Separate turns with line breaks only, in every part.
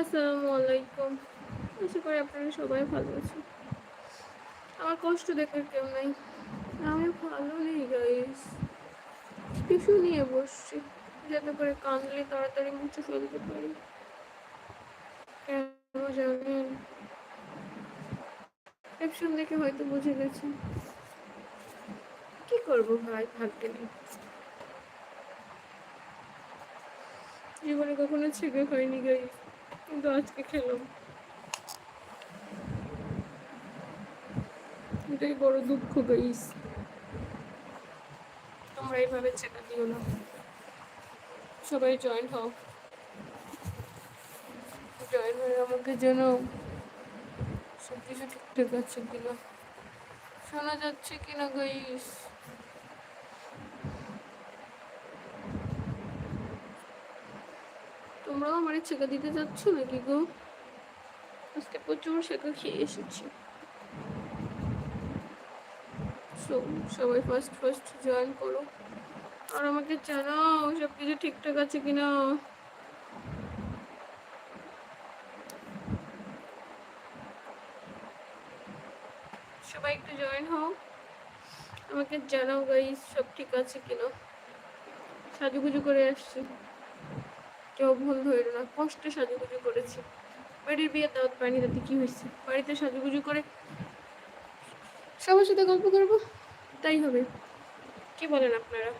আসসালামু আলাইকুম আশা করি আপনারা সবাই ভালো আছেন। আমার কষ্ট দেখার কেউ নাই। আমি ভালো নেই গাইস টিস্যু নিয়ে বসছি, যাতে করে কাঁদলে তাড়াতাড়ি মুছে ফেলতে পারি। কেন জানেন? ক্যাপশন দেখে হয়তো বুঝে গেছেন কি করব ভাই, ভাগ্যে নেই। জীবনে কখনো ছেঁকে হয়নি গাইস কিন্তু আজকে খেলাম। এটাই বড় দুঃখ গাইস তোমরা এইভাবে চেকা দিও না। সবাই জয়েন হও জয়েন হয়ে আমাকে যেন সব কিছু ঠিকঠাক আছে কিনা। শোনা যাচ্ছে কিনা গাইস তোমরাও আমার ছেঁকা দিতে যাচ্ছ নাকি গো? আজকে প্রচুর শেখা খেয়ে এসেছি। সবাই ফার্স্ট ফার্স্ট জয়েন করো। আর আমাকে জানাও, সব কিছু ঠিকঠাক আছে কিনা? সবাই একটু জয়েন হও। আমাকে জানাও গাইস সব ঠিক আছে কিনা? সাজুগুজু করে আসছি। কেউ ভুল ধরো না। কষ্টে সাজুগুজু করেছি। বাড়ির বিয়ে দাওয়াত পাইনি, তাতে কি হয়েছে? বাড়িতে সাজুগুজু করে সবার সাথে গল্প করব? তাই হবে। কি বলেন আপনারা?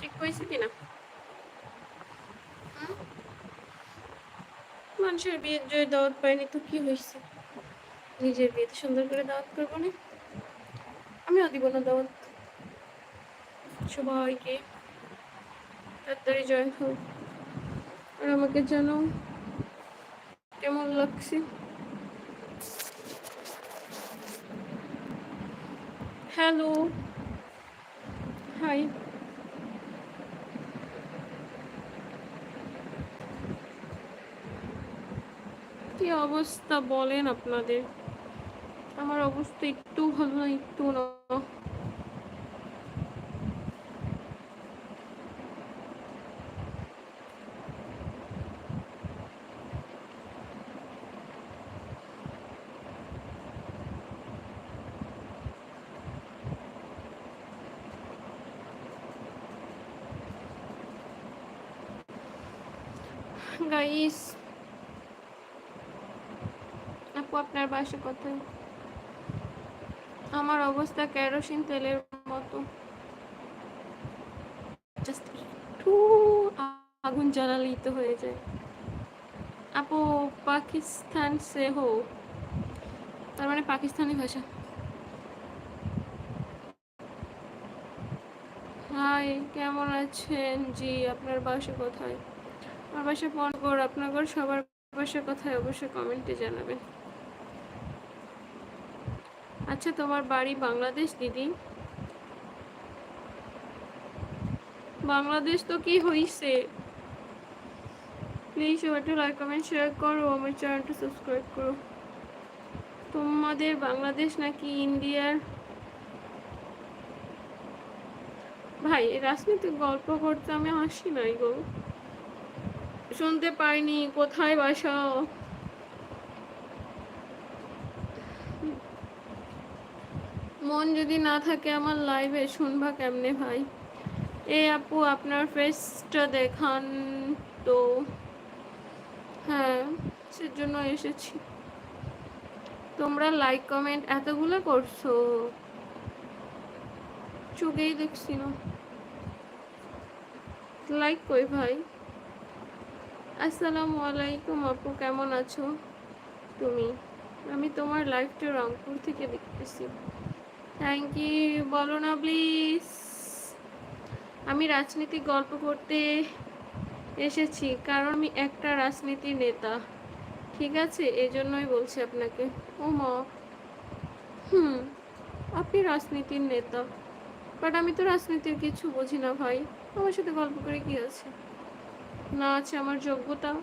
ঠিক হয়েছে কিনা? মানুষের বিয়ের জয় দাওয়াত পাইনি তো কি হয়েছে? নিজের বিয়েতে সুন্দর করে দাওয়াত করব না? আমিও দিব না দাওয়াত। সবাইকে তাড়াতাড়ি জয়েন হোক আর আমাকে জানাও কেমন লাগছে? হ্যালো। হাই। কি অবস্থা বলেন আপনাদের? আমার অবস্থা একটু ভালো না, একটু না। গাইস আপু, আপনার বাসা কোথায়? আমার অবস্থা কেরোসিন তেলের মতো। আগুন জ্বালালেই তো হয়ে যায়। আপু, পাকিস্তান সে হো। তার মানে পাকিস্তানি ভাষা। হাই কেমন আছেন? জি, আপনার বাসা কোথায়? আমার বাসা পনগড় আপনার সবার বাসা কোথায় অবশ্যই কমেন্টে জানাবেন আচ্ছা তোমার বাড়ি বাংলাদেশ, দিদি? বাংলাদেশ তো কি হইছে? প্লিজ সবাইটা লাইক কমেন্ট শেয়ার করো, আমার চ্যানেলটা সাবস্ক্রাইব করো। তোমাদের বাংলাদেশ নাকি ইন্ডিয়ার? ভাই, এই রাজনীতিক গল্প করতে আমি হাসি নাই গো। শুনতে পাইনি, কোথায় বাসা? মন যদি না থাকে আমার লাইভে শুনবা কেমনে ভাই? এ আপু, আপনার ফেসটা দেখান তো। হ্যাঁ সেজন্য এসেছি। তোমরা লাইক কমেন্ট এতগুলো করছ? চোখেই দেখছি না। লাইক কই ভাই? আসসালামু আলাইকুম আপু, কেমন আছো? তুমি? আমি তোমার লাইভটা রংপুর থেকে দেখতেছি। থ্যাংক ইউ বলো না প্লিজ আমি রাজনীতি গল্প করতে এসেছি, কারণ আমি একটা রাজনীতি নেতা। ঠিক আছে এই জন্যই বলছি আপনাকে। ও মা হুম, আপনি রাজনীতির নেতা। বাট আমি তো রাজনীতির কিছু বুঝি না ভাই। আমার সাথে গল্প করে কি আছে? না আছে আমার যোগ্যতা।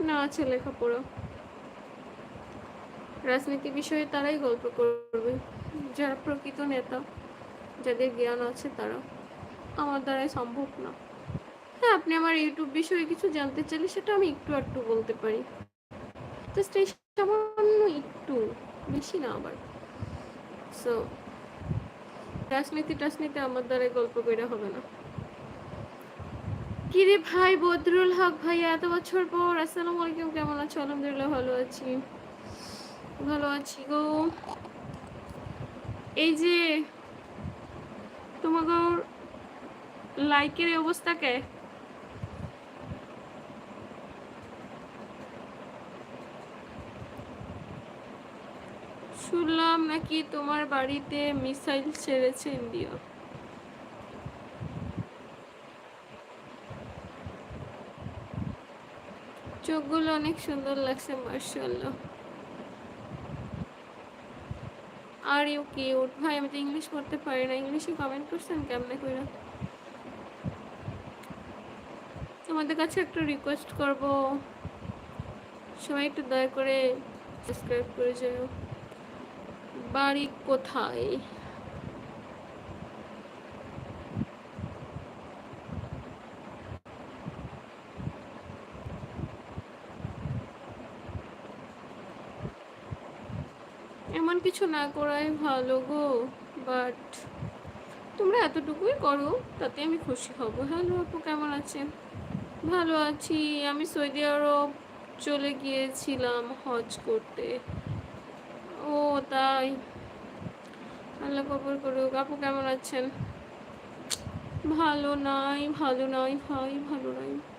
না আছে লেখাপড়া। রাজনীতি বিষয়ে তারাই গল্প করবে। যারা প্রকৃত নেতা, যাদের জ্ঞান আছে তারা। আমার দ্বারাই সম্ভব না। হ্যাঁ আপনি আমার ইউটিউব বিষয়ে কিছু জানতে চাইলে সেটা আমি একটু একটু বলতে পারি। জাস্ট সামান্য একটু, বেশি না আবার। সো রাজনীতি টাজনীতি আমার দ্বারাই গল্প করে হবে না। কিরে ভাই বদরুল হক ভাই এত বছর পর। আসসালামু আলাইকুম, কেমন আছো? আলহামদুলিল্লাহ ভালো আছি। ভালো আছি গো। এই যে, তোমাকে লাইকের অবস্থা কে? শুনলাম নাকি তোমার বাড়িতে মিসাইল ছেড়েছে ইন্ডিয়া। চোখগুলো অনেক সুন্দর লাগছে মার্শাল্লাহ আর ইউ কিউট ভাই, আমি তো ইংলিশ পড়তে পারি না। ইংলিশে কমেন্ট করছেন কেমনে করে তোমাদের কাছে একটা রিকোয়েস্ট করব। সবাই একটু দয়া করে সাবস্ক্রাইব করে যাও বাড়ি কোথায় এমন কিছু না করাই ভালো গো বাট তোমরা এতটুকুই করো, তাতে আমি খুশি হব। হ্যালো আপু, কেমন আছেন? ভালো আছি। আমি সৌদি আরব চলে গিয়েছিলাম হজ করতে। ও তাই। আল্লাহ কবর করুক। আপু, কেমন আছেন? ভালো নাই ভালো নাই, ভাই, ভালো নাই।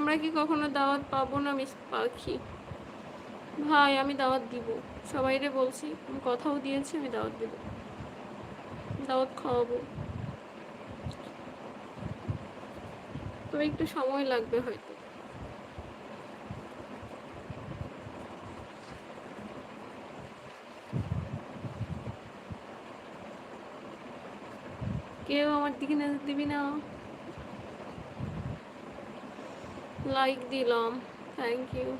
আমরা কি কখনো দাওয়াত পাবো না, মিস পাখি? ভাই, আমি দাওয়াত দিব। সবাই রে বলছি আমি কথাও দিয়েছি, আমি দাওয়াত দিব। দাওয়াত খাওয়াবো। তবে একটু সময় লাগবে হয়তো। কেউ আমার দিকে নজর দিবি না? লাইক দিলাম থ্যাংক ইউ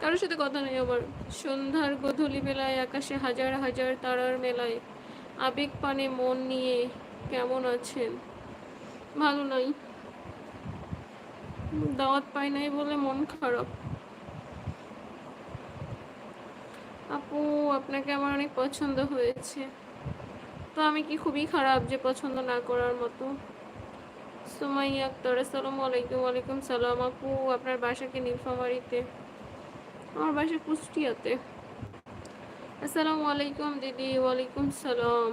কারোর সাথে কথা নেই আমার সন্ধ্যার গধূলি বেলায় আকাশে হাজার হাজার তারার মেলায় আবেগ পানে মন নিয়ে কেমন আছেন? ভালো নাই। দাওয়াত পাই নাই বলে মন খারাপ। আপু, আপনাকে আমার অনেক পছন্দ হয়েছে। তো আমি কি খুবই খারাপ যে পছন্দ না করার মতো? আক্তার আলাইকুম, ওয়ালাইকুম সালাম। আপু, আপনার বাসা কি নীলফামারিতে? আমার বাসা কুষ্টিয়াতে। আসসালামু আলাইকুম, দিদি, ওয়ালাইকুম সালাম।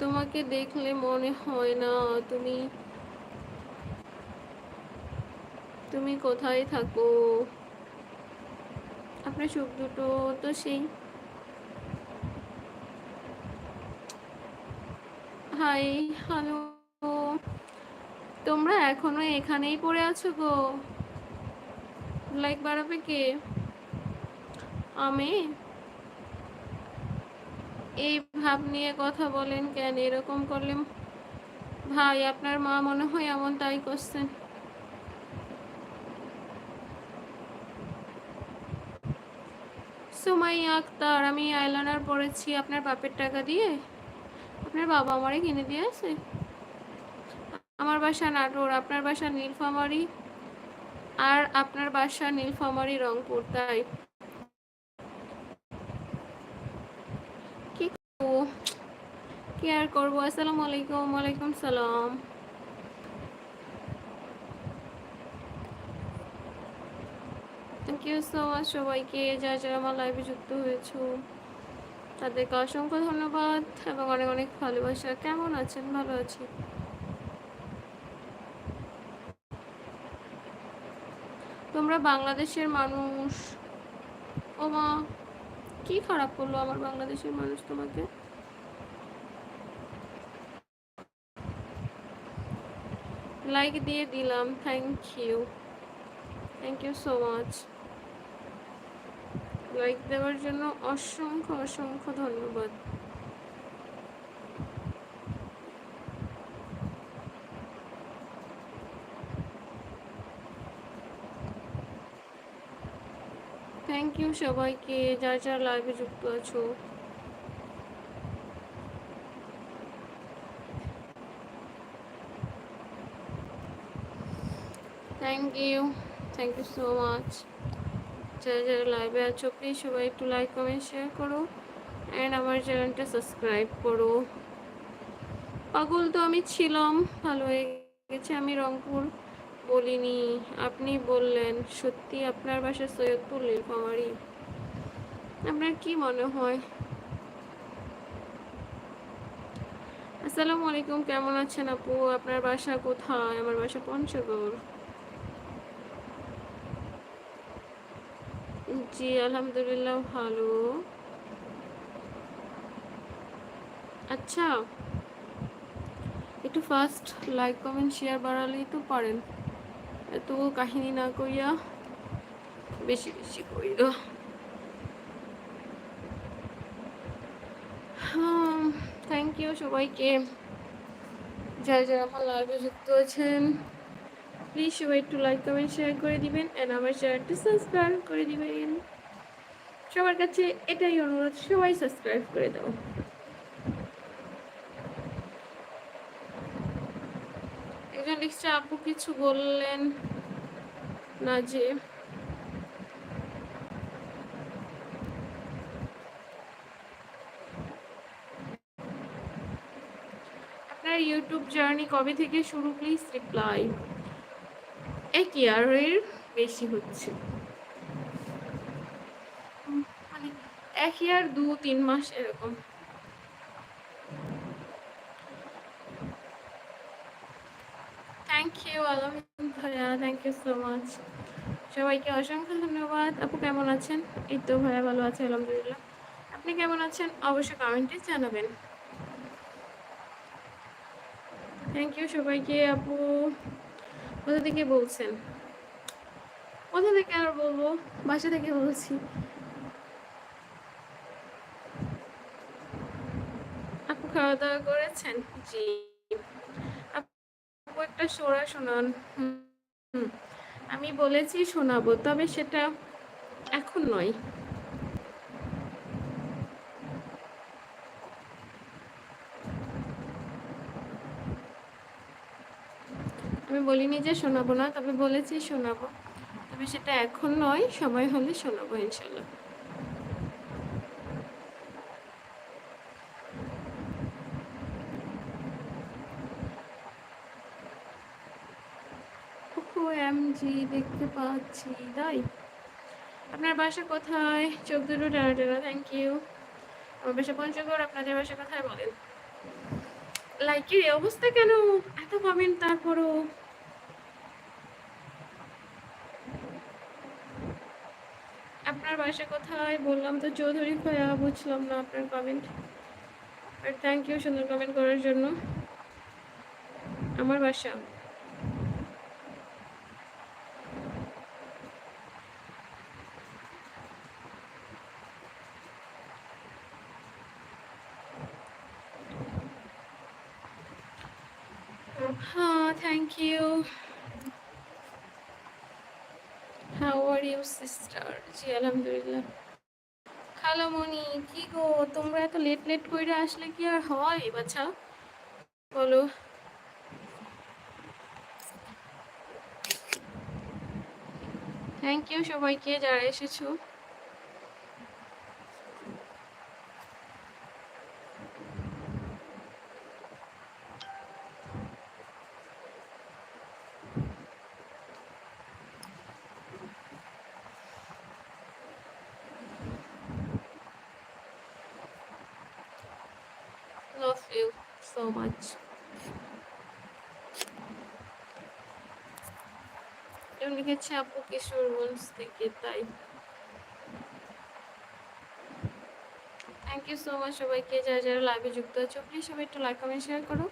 তোমাকে দেখলে মনে হয় না, তুমি তুমি কোথায় থাকো? আপনার চোখ দুটো তো সেই। হাই হ্যালো তোমরা এখনও এখানেই পড়ে আছো গো। লাইক বাড়াবে কে? আমি? এই ভাব নিয়ে কথা বলেন কেন? এরকম করলে ভাই, আপনার মা মনে হয় এমন তাই করছেন সুমাইয়া আক্তার, আমি আইলাইনার পড়েছি আপনার বাপের টাকা দিয়ে। আপনার বাবা আমারে কিনে দিয়েছে আমার বাসা নাটোর, আপনার বাসা নীলফামারি আর আপনার বাসা নীলফামারি, রংপুর, তাই। কি আর করব? আসসালামু আলাইকুম, ওয়ালাইকুম সালাম। থ্যাংক ইউ সো মাচ সবাইকে যা যারা আমার লাইভে যুক্ত হয়েছো। তাদেরকে অসংখ্য ধন্যবাদ এবং অনেক অনেক ভালোবাসা। কেমন আছেন? ভালো আছি। তোমরা বাংলাদেশের মানুষ। ও মা, কি খারাপ করল আমার বাংলাদেশের মানুষ তোমাকে? লাইক দিয়ে দিলাম thank you thank you so much like দেওয়ার জন্য অসংখ্য অসংখ্য ধন্যবাদ। সবাইকে যার যার লাইভে যুক্ত আছো। Thank you thank you so much যারা যারা লাইভে আছো প্লিজ সবাই একটু লাইক কমেন্ট শেয়ার করো। অ্যান্ড আমার চ্যানেলটা সাবস্ক্রাইব করো। পাগল তো আমি ছিলাম। ভালো হয়ে গেছে। আমি রংপুর বলিনি। আপনি বললেন, সত্যি আপনার বাসা সৈয়দপুর, নীলফামারি। আপনার কি মনে হয়? আসসালামু আলাইকুম, কেমন আছেন আপু? আপনার বাসা কোথায়? আমার বাসা পঞ্চগড়। জি, আলহামদুলিল্লাহ ভালো। আচ্ছা একটু ফার্স্ট লাইক কমেন্ট শেয়ার বাড়ালেই তো পারেন। এত কাহিনী না করিয়া বেশি বেশি কইল থ্যাংক ইউ সবাইকে। যারা যারা আমার লাইভে যুক্ত আছেন প্লিজ সবাই একটু লাইক কমেন্ট শেয়ার করে দিবেন অ্যান্ড আমার চ্যানেলটি সাবস্ক্রাইব করে দিবেন। সবার কাছে এটাই অনুরোধ, সবাই সাবস্ক্রাইব করে দাও। একজন লিখছে আপু কিছু বললেন না যে আপনার ইউটিউব জার্নি কবে থেকে শুরু প্লিজ রিপ্লাই এক ইয়ারের বেশি হচ্ছে? মানে এক ইয়ার, দু, তিন মাস এরকম। থ্যাংক ইউ আলমিন ভাইয়া থ্যাংক ইউ সো মাচ সবাইকে অসংখ্য ধন্যবাদ। আপু কেমন আছেন? এই তো ভাইয়া ভালো আছে, আলহামদুলিল্লাহ। আপনি কেমন আছেন? অবশ্যই কমেন্টে জানাবেন। থ্যাংক ইউ সবাইকে। আপু, কোথা থেকে বলছেন? কোথা থেকে আর বলব? বাসা থেকে বলছি। আপু খাওয়া দাওয়া করেছেন? জি। আপু একটা সোরা শোনান। আমি বলেছি শোনাবো, তবে সেটা এখন নয়। আমি বলিনি যে শোনাবো না, তবে বলেছি শোনাবো। তবে সেটা এখন নয়, সময় হলে শোনাবো ইনশাল্লাহ এমজি দেখতে পাচ্ছি, তাই? আপনার বাসা কোথায়? চোখ দুটো টানা টানা থ্যাংক ইউ আমার বাসা পঞ্চগড়, আপনাদের বাসা কোথায় বলেন? লাইকের এই অবস্থা কেন? এত কমেন্ট তারপরও। আপনার বাসা কোথায়? বললাম তো, চৌধুরী ভাইয়া, বুঝলাম না আপনার কমেন্ট আর থ্যাংক ইউ সুন্দর কমেন্ট করার জন্য। আমার বাসা হ্যাঁ thank you how are you জি আলহামদুলিল্লাহ। খালামণি, কি গো, তোমরা এত লেট লেট করে আসলে কি আর হয়, বাছা? বলো। থ্যাংক ইউ সবাইকে, যারা এসেছ। So much. কেউ লিখেছে আপু কিশোরগঞ্জ থেকে তাই থ্যাংক ইউ সো মাচ সবাইকে। যারা যারা লাইভে যুক্ত আছো প্লিজ সবাই একটু লাইক কমেন্ট শেয়ার করো।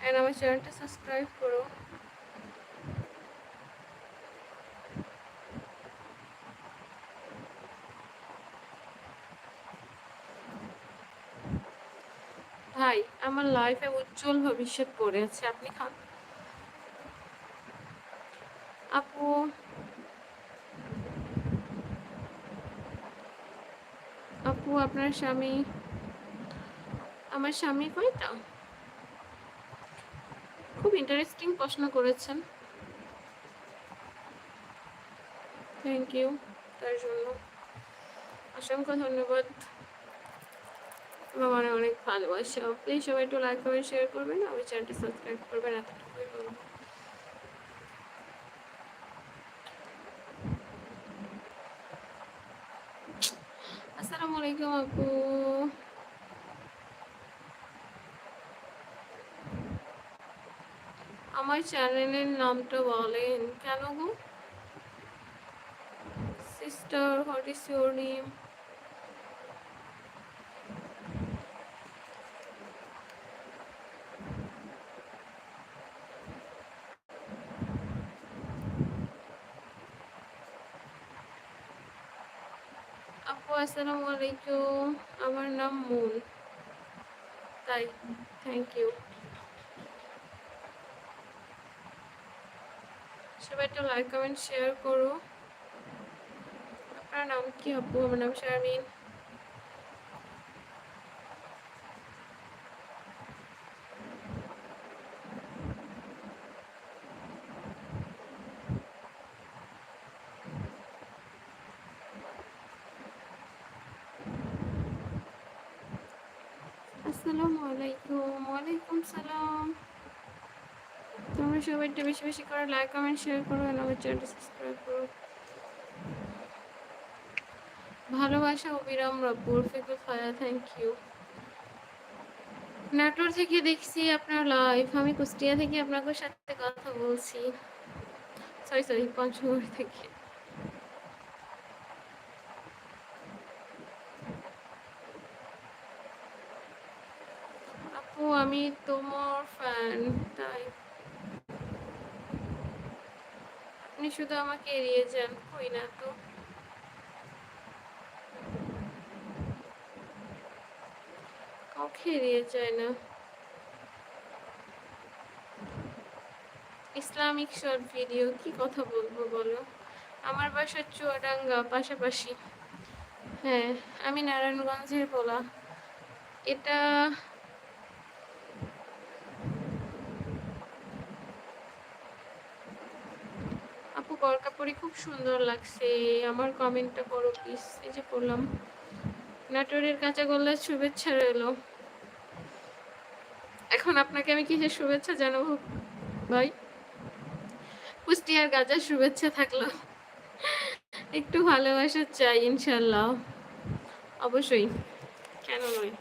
অ্যান্ড আমার চ্যানেলটা সাবস্ক্রাইব করো ভাই আমার লাইফে উজ্জ্বল ভবিষ্যৎ আছে আপনি খান। আপু। আপু, আপনার স্বামী। আমার স্বামী কয়টা? খুব ইন্টারেস্টিং প্রশ্ন করেছেন। থ্যাংক ইউ তার জন্য। অসংখ্য ধন্যবাদ। আমার অনেক অনেক ভালোবাসা। প্লিজ সবাই একটু লাইক কমেন্ট শেয়ার করবেন আমার চ্যানেলটি সাবস্ক্রাইব করবেন আসসালামু আলাইকুম আপু। আমার চ্যানেলের নামটা বলেন। কেন গো? Sister what is your name আপু আসসালামু আলাইকুম। আমার নাম মুন। তাই থ্যাংক ইউ সবাই একটা লাইক কমেন্ট শেয়ার করো। আপনার নাম কি, আপু? আমার নাম শারমিন আসসালামু আলাইকুম ওয়ালাইকুম সালাম একটু বেশি বেশি করে লাইক, কমেন্ট শেয়ার করো আমার চ্যানেলটি সাবস্ক্রাইব করো। ভালোবাসা অবিরাম রব্বুর ফিকুল ফায়া থ্যাংক ইউ নাটোর থেকে দেখছি আপনার লাইভ আমি কুষ্টিয়া থেকে আপনাদের সাথে কথা বলছি। সরি সরি পঞ্চগড় থেকে। আপু, আমি তোমার ফ্যান তাই আপনি শুধু আমাকে এড়িয়ে যান, কই না তো? কাউকে এড়িয়ে যায় না। ইসলামিক শর্ট ভিডিও, কি কথা বলব বলো? আমার বাসা চুয়াডাঙ্গা পাশাপাশি। হ্যাঁ আমি নারায়ণগঞ্জের বলা। এটা আপু বরকা পরি খুব সুন্দর লাগছে। আমার কমেন্টটা করো প্লিজ এই যে পড়লাম। নাটোরের কাঁচা গোল্লার শুভেচ্ছা রইল। এখন আপনাকে আমি কিসের শুভেচ্ছা জানাব, ভাই? কুষ্টিয়ার গাজার শুভেচ্ছা থাকল। একটু ভালোবাসা চাই, ইনশাল্লাহ। অবশ্যই। কেন নয়?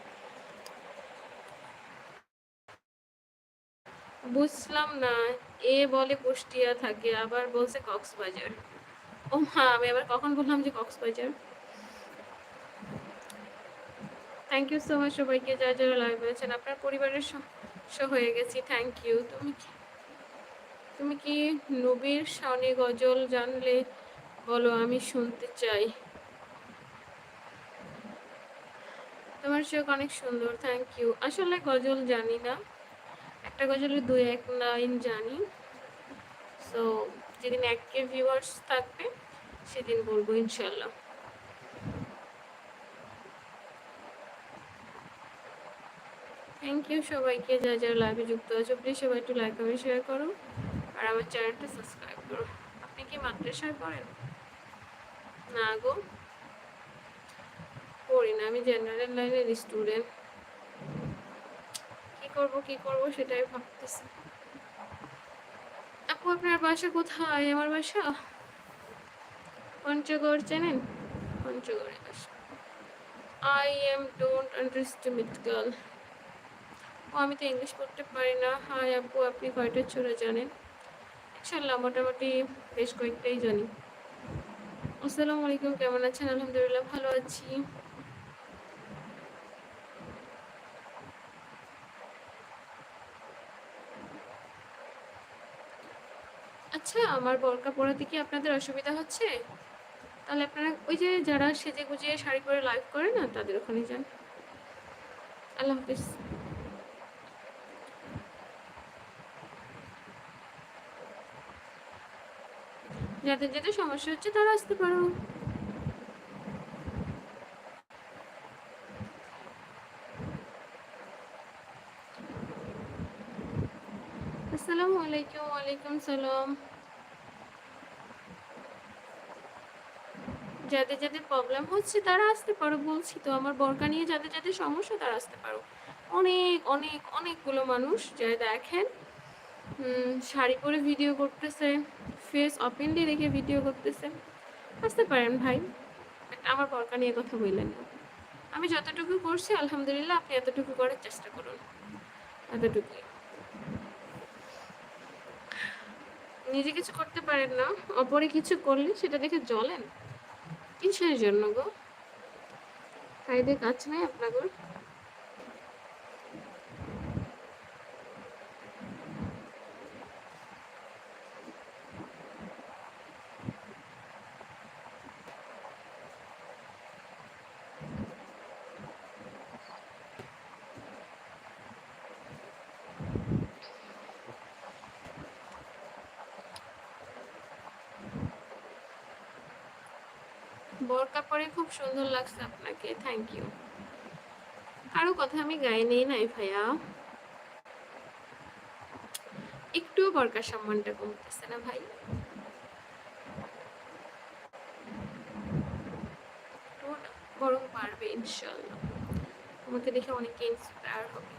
বুঝলাম না। এ বলে কুষ্টিয়া থাকে, আবার বলছে কক্সবাজার। ও মা, আমি আবার কখন বললাম যে Cox's Bazar? Thank you so much সবাইকে, যারা যারা লাইভ হয়েছেন আপনার পরিবারের সহ হয়ে গেছি থ্যাংক ইউ তুমি কি তুমি কি নবীর শানে গজল জানলে? বলো, আমি শুনতে চাই। তোমার চোখ অনেক সুন্দর থ্যাংক ইউ আসলে গজল জানি না। একটা গজলের দুই এক লাইন জানি। সো যেদিন এক কে ভিউয়ার্স থাকবে, সেদিন বলব ইনশাল্লাহ থ্যাংক ইউ সবাইকে, যা যারা লাইভে যুক্ত আছো প্লিজ সবাই একটু লাইক কমেন্ট শেয়ার করো। আর আমার চ্যানেলটা সাবস্ক্রাইব করো। আপনি কি মাদ্রাসায় পড়েন? না গো। পড়ি না, আমি জেনারেল লাইনের স্টুডেন্ট কি সেটাই ভাবতেছি। আপু, আপনার বাসা কোথায়? আমার বাসা পঞ্চগড়, চেনেন? পঞ্চগড়ে বাসা। আই এম ডোন্ট গার্ল ও, আমি তো ইংলিশ পড়তে পারি না। হাই আপু, আপনি কয়টা চোরা জানেন? ইনশাল্লাহ মোটামুটি বেশ কয়েকটাই জানি। আসসালামু আলাইকুম, কেমন আছেন? আলহামদুলিল্লাহ, ভালো আছি। আচ্ছা আমার বরকা পড়াতে কি আপনাদের অসুবিধা হচ্ছে? তাহলে আপনারা ওই যে যারা সেজে গুজিয়ে শাড়ি পরে লাইভ করে না, তাদের ওখানে যান। আল্লাহ হাফিজ। যাদের যেতে সমস্যা হচ্ছে, তারা আসতে পারো। আসসালামু আলাইকুম, ওয়ালাইকুম সালাম। যাদের যাদের প্রবলেম হচ্ছে, তারা আসতে পারো। বলছি তো, আমার বরকা নিয়ে যাদের যাদের সমস্যা, তারা আসতে পারো। অনেক অনেক, অনেকগুলো মানুষ যারা দেখেন। শাড়ি পরে ভিডিও করতেছে ফেস ওপেনলি রেখে ভিডিও করতেছে। আসতে পারেন ভাই আমার বরকা নিয়ে কথা বললেন আমি যতটুকু করছি, আলহামদুলিল্লাহ, আপনি এতটুকু করার চেষ্টা করুন। এতটুকুই। নিজে কিছু করতে পারেন না, অপরে কিছু করলে সেটা দেখে জ্বলেন? কিসের জন্য গো? সাইডে কাজ নাই আপনাদের বরকা পরে খুব সুন্দর লাগছে আপনাকে থ্যাংক ইউ কারও কথা আমি গায়ে নেই নাই ভাইয়া। একটুও বরকার সম্মানটা কমতেছে না ভাই। বরং পারবে, ইনশাল্লাহ। আমাকে দেখে অনেকে ইন্সপায়ার হবে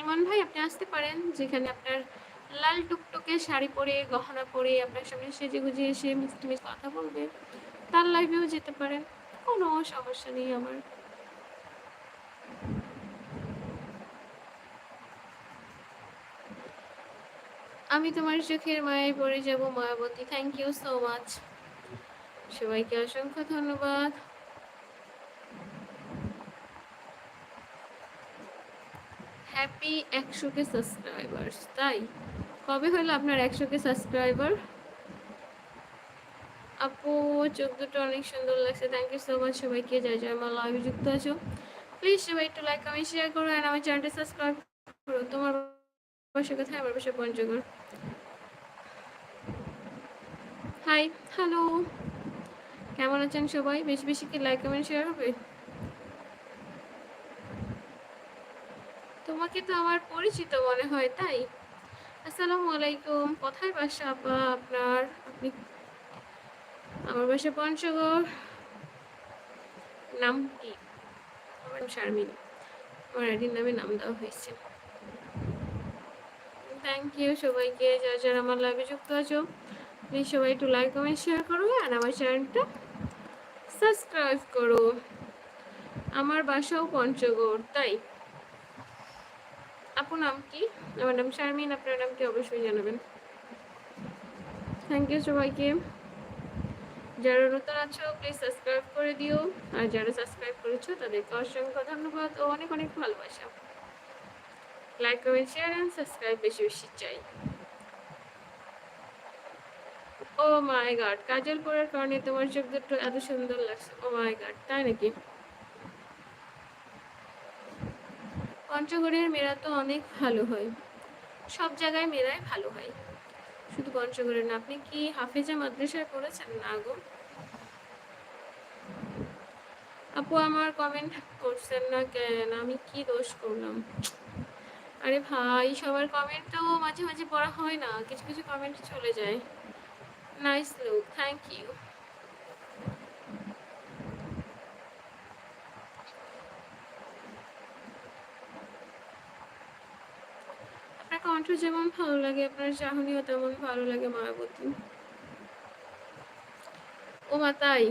ইমন ভাই আপনি আসতে পারেন, যেখানে আপনার লাল টুকটুকে শাড়ি পরে, গহনা পরে আপনার সামনে সেজে গুজে এসে মিষ্টি কথা বলবে, তার লাইভেও যেতে পারেন কোনো সমস্যা নেই আমার। আমি তোমার চোখের মায়ায় পড়ে যাব, মায়াবতী। থ্যাংক ইউ সো মাচ সবাইকে অসংখ্য ধন্যবাদ। হ্যাপি একশো কে সাবস্ক্রাইবার তাই? কবে হলো আপনার একশো কে সাবস্ক্রাইবার আপু চোখ দুটো অনেক সুন্দর লাগছে। থ্যাংক ইউ সো মাচ সবাইকে জয় জয় মা লাইভে যুক্ত আছো। প্লিজ সবাই একটু লাইক কমেন্ট শেয়ার করো আর আমার চ্যানেলটা সাবস্ক্রাইব করো। তোমার বাসা কোথায়? আমার বাসা পঞ্চগড়। হাই হ্যালো কেমন আছেন সবাই? বেশি বেশি কি লাইক কমেন্ট শেয়ার হবে? তোমাকে তো আমার পরিচিত মনে হয়, তাই? আসসালামু আলাইকুম। কোথায় বাসা আপা, আপনার? আপনি আমার বাসা পঞ্চগড়। নাম কি? আমার শারমিন। আমার আইডির নামে নাম দেওয়া হয়েছে। থ্যাংক ইউ সবাইকে, যারা যারা আমার লাইভে যুক্ত আছো প্লিজ সবাই একটু লাইক কমেন্ট শেয়ার করো আর আমার চ্যানেলটা সাবস্ক্রাইব করো। আমার বাসাও পঞ্চগড়, তাই? আপু নাম কি? নাম শারমিন, আপনার নাম কি? অবশ্যই জানাবেন। থ্যাংক ইউ সবাইকে। যারা নতুন আছো প্লিজ সাবস্ক্রাইব করে দিও। আর যারা সাবস্ক্রাইব করেছ, তাদেরকে অসংখ্য ধন্যবাদ ও অনেক অনেক ভালোবাসা। Like comment share and subscribe বেশি বেশি চাই। ও মাই গড কাজল পরার কারণে তোমার চোখ দুটো এত সুন্দর লাগছে। ও মাই গড তাই নাকি? পঞ্চগড়ের মেয়েরা তো অনেক ভালো হয়। সব জায়গায় মেয়েরাই ভালো হয়। শুধু পঞ্চগড়ের না, আপনি কি হাফেজা মাদ্রাসায় পড়েছেন? না গো। আপু, আমার কমেন্ট করছেন না কেন? আমি কি দোষ করলাম? আরে ভাই, সবার কমেন্ট তো মাঝে মাঝে পড়া হয় না। কিছু কিছু কমেন্ট চলে যায়। নাইস লুক থ্যাংক ইউ আপনার কণ্ঠ যেমন ভালো লাগে, আপনার চাহনিও তেমন ভালো লাগে মায়াবতী। ও মা, তাই?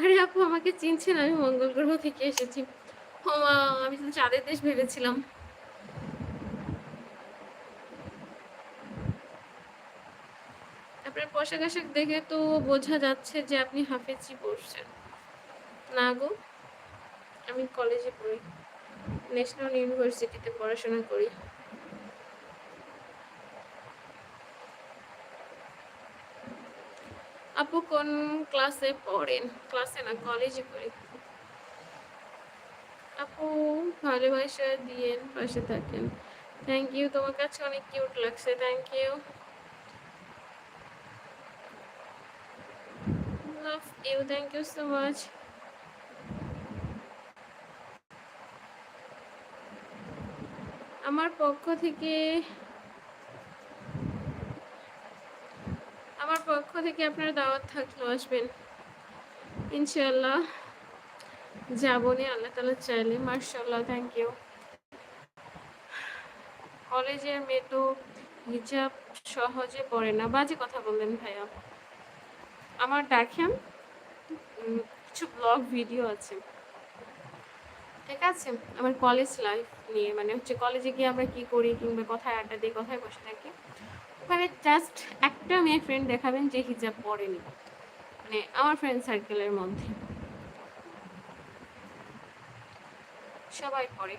আরে আপু, আমাকে চিনছেন, আমি মঙ্গল গ্রহ থেকে এসেছি। ও মা, আমি তো চাঁদের দেশ ভেবেছিলাম। আপনার পোশাক আশাক দেখে তো বোঝা যাচ্ছে যে আপনি হাফেজি পড়ছেন না গো, আমি কলেজে পড়ি। ন্যাশনাল ইউনিভার্সিটিতে পড়াশোনা করি। আপু কোন ক্লাসে পড়েন? ক্লাসে না কলেজে পড়ি। আপু ভালোবাসা দিয়েন, পাশে থাকেন। থ্যাংক ইউ তোমার কাছে অনেক কিউট লাগছে thank you love you thank you so much আমার পক্ষ থেকে আমার পক্ষ থেকে আপনার দাওয়াত থাকল, আসবেন। ইনশাল্লাহ যাবনি, আল্লাহ তালা চাইলে মার্শাল্লাহ থ্যাংক ইউ কলেজের মেয়ে তো হিজাব সহজে পড়ে না। বাজে কথা বললেন ভাইয়া। আমার দেখেন কিছু ব্লগ ভিডিও আছে। ঠিক আছে? আমার কলেজ লাইফ নিয়ে মানে হচ্ছে কলেজে গিয়ে আমরা কি করি কিংবা কোথায় আড্ডা দিই, কথায় বসে থাকি। ওখানে জাস্ট একটা মেয়ে ফ্রেন্ড দেখাবেন যে হিজাব পড়েনি মানে আমার ফ্রেন্ড সার্কেলের মধ্যে। সবাই পড়ে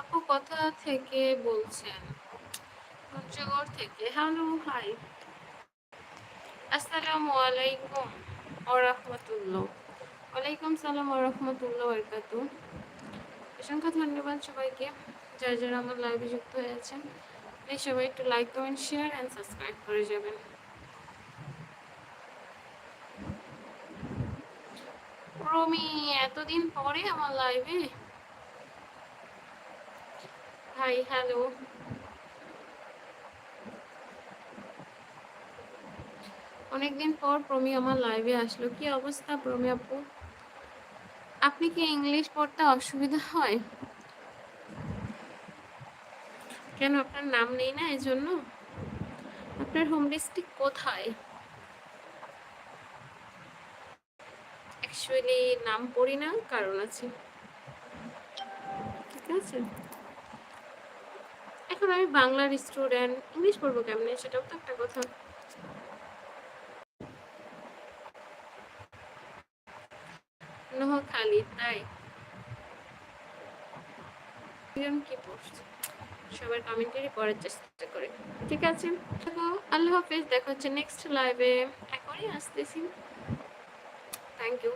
আপু কোথা থেকে বলছেন। পঞ্চগড় থেকে। হ্যালো হাই আসসালামু আলাইকুম ওরহমতুল্লাহ ওয়ালাইকুম সালাম ওরহমতুল্লাহ বরকাতু অসংখ্য ধন্যবাদ সবাইকে। যারা যারা আমার লাইভে যুক্ত হয়েছেন প্লিজ সবাই একটু like comment share and subscribe করে যাবেন। প্রমি এতদিন পরে আমার লাইভে হাই হ্যালো অনেকদিন পর প্রমি আমার লাইভে আসলো। কি অবস্থা প্রমি আপু? আপনি কি ইংলিশ পড়তে অসুবিধা হয়? কেন, আপনার নাম নেই না এই জন্য আপনার হোম ডিস্ট্রিক্ট কোথায়? অ্যাকচুয়ালি নাম পড়ি না, কারণ আছে। ঠিক আছে? এখন আমি বাংলার স্টুডেন্ট ইংলিশ পড়ব কেমনে? সেটাও তো একটা কথা। নোয়াখালী তাই? কি সবার কমেন্টারি পড়ার চেষ্টা করে। ঠিক আছে দেখো আল্লাহ হাফেজ, দেখা হচ্ছে নেক্সট লাইভে এখনই আসতেছি। Thank you